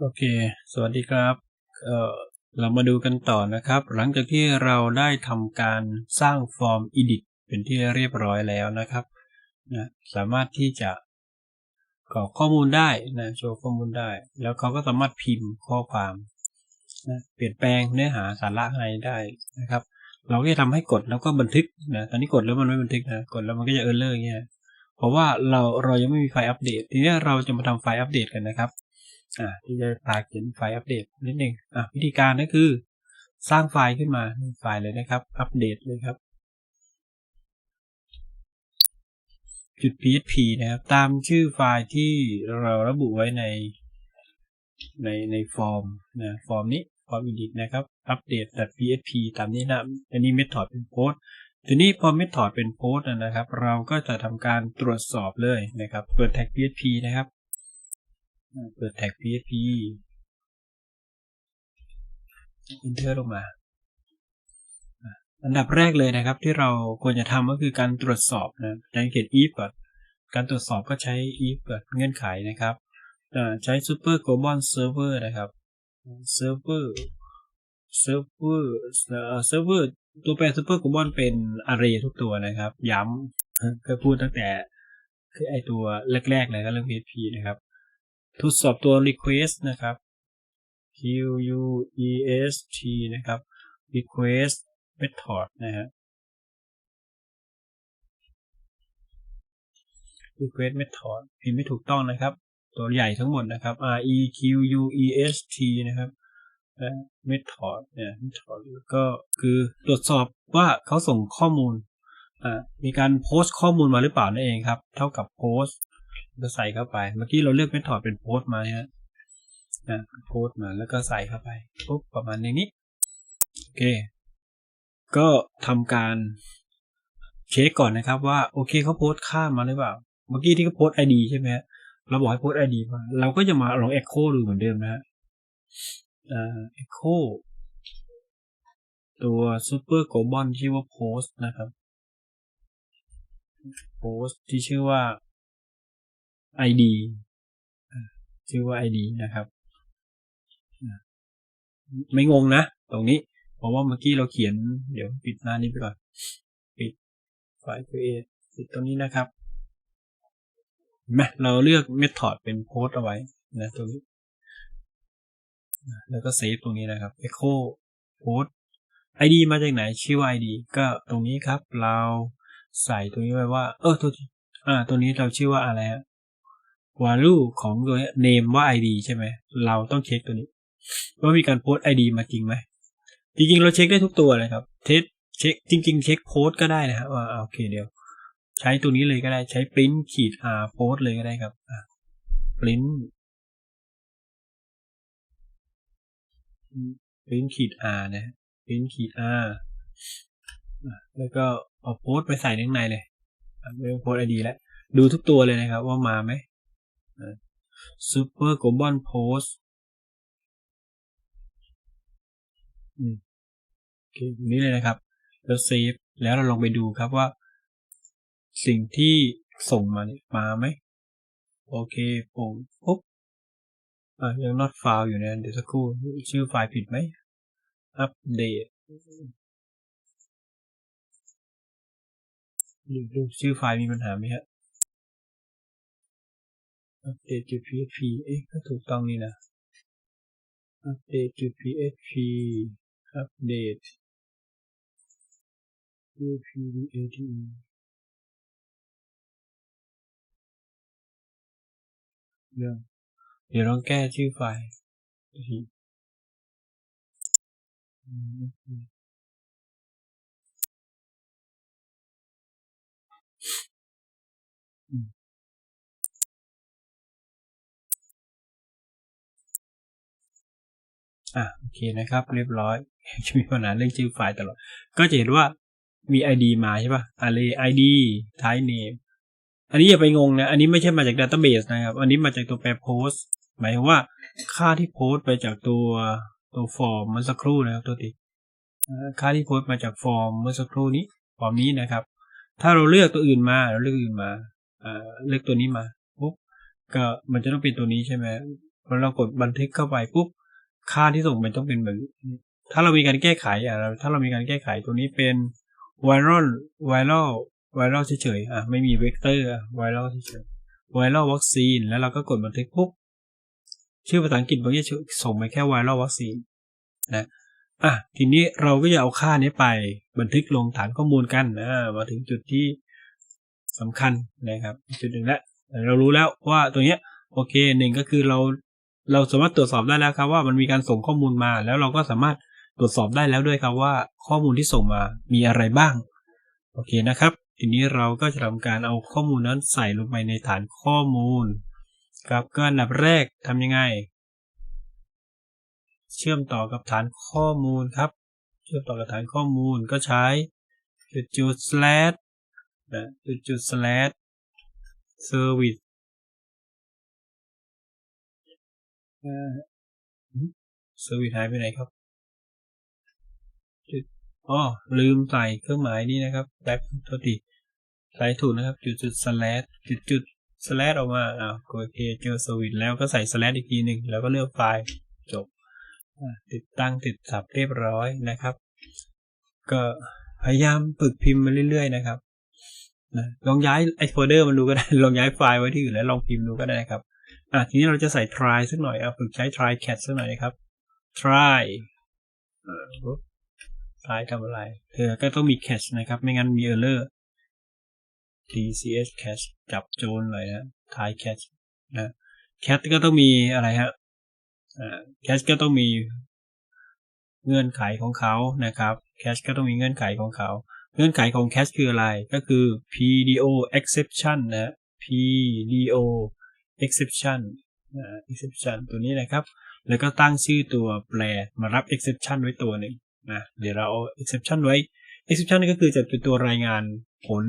โอเค สวัสดีครับ เอ่อ เรามาดูกันต่อนะครับ หลังจากที่เราได้ทำการสร้างฟอร์ม edit เป็นที่เรียบร้อยแล้วนะครับนะสามารถที่จะกรอกข้อมูลได้นะโชว์ข้อมูลได้ แล้วเขาก็สามารถพิมพ์ข้อความนะเปลี่ยนแปลงเนื้อหาสาระอะไรได้นะครับ เราก็จะทำให้กดแล้วก็บันทึกนะตอนนี้กดแล้วมันไม่บันทึกนะกดแล้วมันก็จะเออร์เลอร์เงี้ยเพราะว่าเราเรายังไม่มีไฟล์อัปเดต ทีนี้เราจะมาทำไฟล์อัปเดตกันนะครับ อ่าที่จะพาเขียนไฟล์อัปเดตนิดหนึ่งอ่าวิธีการก็คือ สร้างไฟล์ขึ้นมาไฟล์เลยนะครับ อัปเดตเลยครับจุด php นะครับ ตามชื่อไฟล์ที่เราระบุไว้ในในในฟอร์มนะฟอร์มนี้ฟอร์ม edit นะครับ update php ตามนี้นะอันนี้ method เป็นโพสทีนี้พอ method เป็นโพสนะครับ เราก็จะทำการตรวจสอบเลยนะครับเปิด tag php นะครับ เปิดแท็ก PHP enter ลงมา อันดับแรกเลยนะครับ ที่เราควรจะทำก็คือการตรวจสอบนะใช้เขียน if ก่อนการตรวจสอบก็ใช้ if ก่อนเงื่อนไขนะครับใช้ super global server นะครับ server server server ตัวแปร super global เป็น array ทุกตัวนะครับ ย้ำก็พูดตั้งแต่คือไอตัวแรกๆเลยก็เรื่อง PHP นะครับ ทดสอบตัว request นะครับ q u e s t นะครับ request method นะฮะ request method พิมพ์ไม่ถูกต้องนะครับ ตัวใหญ่ทั้งหมดนะครับ r e q u e s t นะครับ method เนี่ย method ก็คือตรวจสอบว่าเขาส่งข้อมูล มีการโพสต์ข้อมูลมาหรือเปล่านั่นเองครับ เท่ากับโพสต์ ก็ใส่เข้าไป เมื่อกี้เราเลือกเมธอดเป็นโพสต์มาเนี่ยนะโพสต์มาแล้วก็ใส่เข้าไปปุ๊บประมาณอย่างนี้ โอเค ก็ทำการเช็คก่อนนะครับว่าโอเคเขาโพสต์ข้ามมาหรือเปล่า เมื่อกี้ที่เขาโพสต์ไอดีใช่ไหมเราบอกให้โพสต์ไอดีมา เราก็จะมาลองเอ็กโคดูเหมือนเดิมนะฮะเอ็กโคตัวซูเปอร์โกลบอลชื่อว่าโพสต์นะครับโพสต์ที่ชื่อว่า ID ชื่อว่า ID นะครับไม่งงนะ ตรงนี้ เพราะว่าเมื่อกี้เราเขียน เดี๋ยวปิดหน้านี้ไปก่อน ปิดไฟล์ create ปิดตรงนี้นะครับไหมเราเลือก method เป็นโพสเอาไว้นะตรงนี้ แล้วก็เซฟตรงนี้นะครับ echo post id มาจากไหน ชื่อว่า id ก็ตรงนี้ครับ เราใส่ตรงนี้ไว้ว่า เออตัวอ่า ตัวนี้เราชื่อว่าอะไรฮะ value ของตัว name ว่า id ใช่ไหม เราต้องเช็คตัวนี้ ว่ามีการโพสต์ id มาจริงไหม จริงๆ เราเช็คได้ทุกตัวเลยครับเทสเช็คจริง ๆ เช็คโพสต์ก็ได้นะครับว่าโอเคเดี๋ยว ใช้ตัวนี้เลยก็ได้ใช้ print ขีด r โพสต์เลยก็ได้ครับ print print ขีด r นะ print ขีด r แล้วก็เอาโพสต์ไปใส่ในในเลยเรื่องโพสต์ id แล้วดูทุกตัวเลยนะครับว่ามาไหม super global post โอเคนี้เลยนะครับแล้วเซฟแล้วเราลองไปดูครับว่า สิ่งที่ส่งมาเนี่ยมาไหม โอเคผมปุ๊บยัง not file อยู่นะเดี๋ยวสักครู่ ชื่อไฟล์ผิดไหม อัปเดตดูชื่อไฟล์มีปัญหาไหมฮะ อัปเดตจุด php เอ๊ะก็ถูกต้องนี่นะอัปเดตจุด php อัปเดต php ade เรื่องเดี๋ยวลองแก้ชื่อไฟล์ที อะโอเคนะครับ เรียบร้อยจะมีปัญหาเรื่องชื่อไฟล์ตลอด ก็จะเห็นว่ามี ID มาใช่ป่ะ array ID type name อันนี้อย่าไปงงนะ อันนี้ไม่ใช่มาจาก database นะครับ อันนี้มาจากตัวแปร post หมายว่าค่าที่โพสไปจากตัวตัวฟอร์มเมื่อสักครู่นะครับตัวติค่าที่โพสมาจากฟอร์มเมื่อสักครู่นี้ฟอร์มนี้นะครับ ถ้าเราเลือกตัวอื่นมาเราเลือกอื่นมาเลือกตัวนี้มาปุ๊บก็มันจะต้องเป็นตัวนี้ใช่ไหมพอเรากดบันทึกเข้าไปปุ๊บ ค่าที่ส่งไปต้องเป็นแบบถ้าเรามีการแก้ไขอะถ้าเรามีการแก้ไขตัวนี้เป็น viral viral viral เฉยๆอะไม่มีเวกเตอร์อะ viral เฉยๆ viral วัคซีนแล้วเราก็กดบันทึกปุ๊บชื่อภาษาอังกฤษบางทีส่งไปแค่ viral วัคซีนนะอะทีนี้เราก็จะเอาค่านี้ไปบันทึกลงฐานข้อมูลกันอ่ามาถึงจุดที่สำคัญนะครับ จุดหนึ่งแล้วเรารู้แล้วว่าตัวเนี้ยโอเคหนึ่งก็คือเรา เราสามารถตรวจสอบได้แล้วครับว่ามันมีการส่งข้อมูลมา แล้วเราก็สามารถตรวจสอบได้แล้วด้วยครับว่าข้อมูลที่ส่งมามีอะไรบ้าง โอเคนะครับ ทีนี้เราก็จะทำการเอาข้อมูลนั้นใส่ลงไปในฐานข้อมูล ครับก็อันดับแรกทำยังไง เชื่อมต่อกับฐานข้อมูลครับ เชื่อมต่อกับฐานข้อมูลก็ใช้จุดจุด slash นะจุดจุด slash service เซอร์วิสหายไปไหนครับจุดอ๋อลืมใส่เครื่องหมายนี้นะครับแป๊บโทษทีใส่ถูกนะครับ จุดจุด slash จุดจุด slash ออกมาอ้าวโอเคเจอเซอร์วิสแล้วก็ใส่ slash อีกทีหนึ่งแล้วก็เลือกไฟล์จบติดตั้งติดสับเรียบร้อยนะครับ ก็พยายามฝึกพิมพ์มาเรื่อยๆนะครับนะลองย้ายไอโฟลเดอร์มันดูก็ได้ ลองย้ายไฟล์ไว้ที่อื่นแล้วลองพิมพ์ดูก็ได้นะครับ อะทีนี้เราจะใส่ try สักหน่อยเอาฝึกใช้ try cat สักหน่อยครับ try อ่า try ทำอะไร เธอก็ต้องมี catch นะครับ ไม่งั้นมี error tch catch จับโจรเลยนะ try catch นะ cat ก็ต้องมีอะไรฮะอ่า catch ก็ต้องมีเงื่อนไขของเขานะครับ catch ก็ต้องมีเงื่อนไขของเขา เงื่อนไขของ catch คืออะไร ก็คือ PDO exception นะ PDO exception นะ exception ตัวนี้นะครับ แล้วก็ตั้งชื่อตัวแปรมารับ exception ไว้ตัวหนึ่งนะ เดี๋ยวเราเอา exception ไว้ exception นี่ก็คือจะเป็นตัวรายงานผล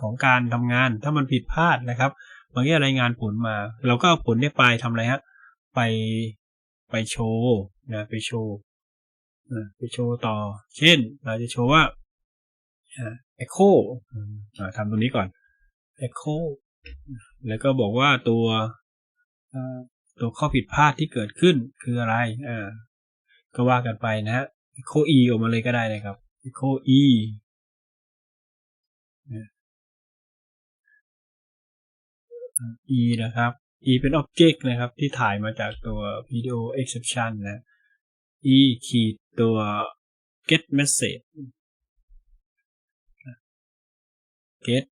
ของการทำงาน ถ้ามันผิดพลาดนะครับบางทีรายงานผลมา เราก็เอาผลนี้ไปทำอะไรฮะ ไปไปโชว์นะ ไปโชว์นะไปโชว์ต่อ เช่น เราจะโชว์ว่า echo ทำตรงนี้ก่อน echo แล้วก็บอกว่าตัวตัวข้อผิดพลาดที่เกิดขึ้นคืออะไรอ่าก็ว่ากันไปนะฮะ echo e ออกมาเลยก็ได้นะครับ echo e e นะครับ e เป็น object นะครับ ที่ถ่ายมาจากตัว video exception นะ e ขีดตัว get message get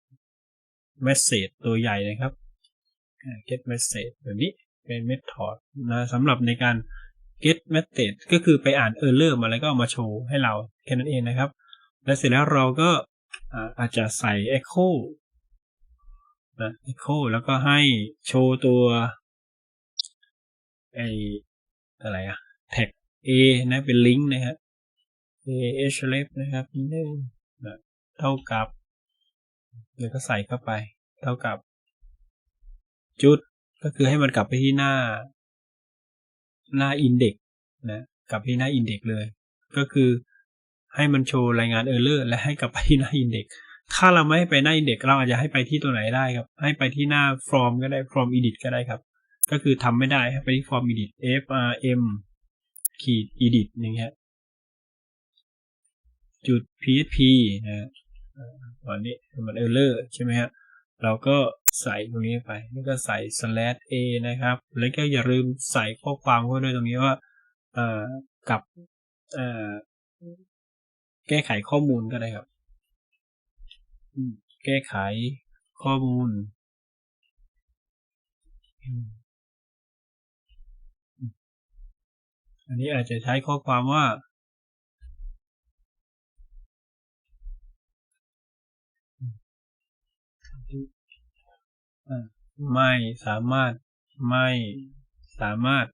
message ตัวใหญ่นะครับ get message แบบนี้เป็น method นะสำหรับในการ get message ก็คือไปอ่าน error มาแล้วก็เอามาโชว์ให้เราแค่นั้นเองนะครับ และเสร็จแล้วเราก็อาจจะใส่ echo นะ echo แล้วก็ให้โชว์ตัวไออะไรอะ tag a นะเป็น link นะครับ a href นะครับนี่นะเท่ากับ แล้วก็ใส่เข้าไป เท่ากับ จุดก็คือให้มันกลับไปที่หน้า หน้าอินเด็กนะกลับไปที่หน้าอินเด็กเลย ก็คือให้มันโชว์รายงานเออร์เลอร์และให้กลับไปที่หน้าอินเด็กถ้าเราไม่ให้ไปหน้าอินเด็กเราอาจจะให้ไปที่ตัวไหนได้ครับ ให้ไปที่หน้า from ก็ได้ from edit ก็ได้ครับ ก็คือทำไม่ได้ให้ไปที่ from edit f r m ขีด edit อย่างเงี้ยจุด php นะ ตอนนี้มันเออร์เลอร์ใช่ไหมฮะเราก็ใส่ตรงนี้ไปแล้วก็ใส่ slash a นะครับ แล้วก็อย่าลืมใส่ข้อความเข้าด้วยตรงนี้ว่าเอ่อกับเอ่อแก้ไขข้อมูลก็ได้ครับ แก้ไขข้อมูล อันนี้อาจจะใช้ข้อความว่า ไม่สามารถ ไม่สามารถ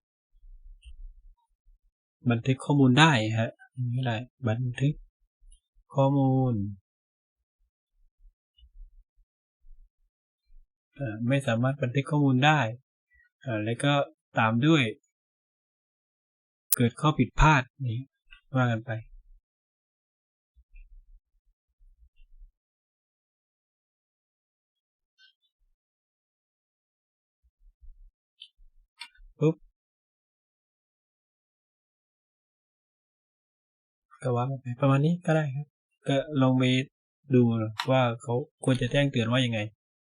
บันทึกข้อมูลได้ฮะนี่อะไรบันทึกข้อมูล ไม่สามารถบันทึกข้อมูลได้ แล้วก็ตามด้วย เกิดข้อผิดพลาดนี้ว่ากันไป ก็ว่าไปประมาณนี้ก็ได้ครับ ก็ลองไปดูว่าเขาควรจะแจ้งเตือนว่ายังไง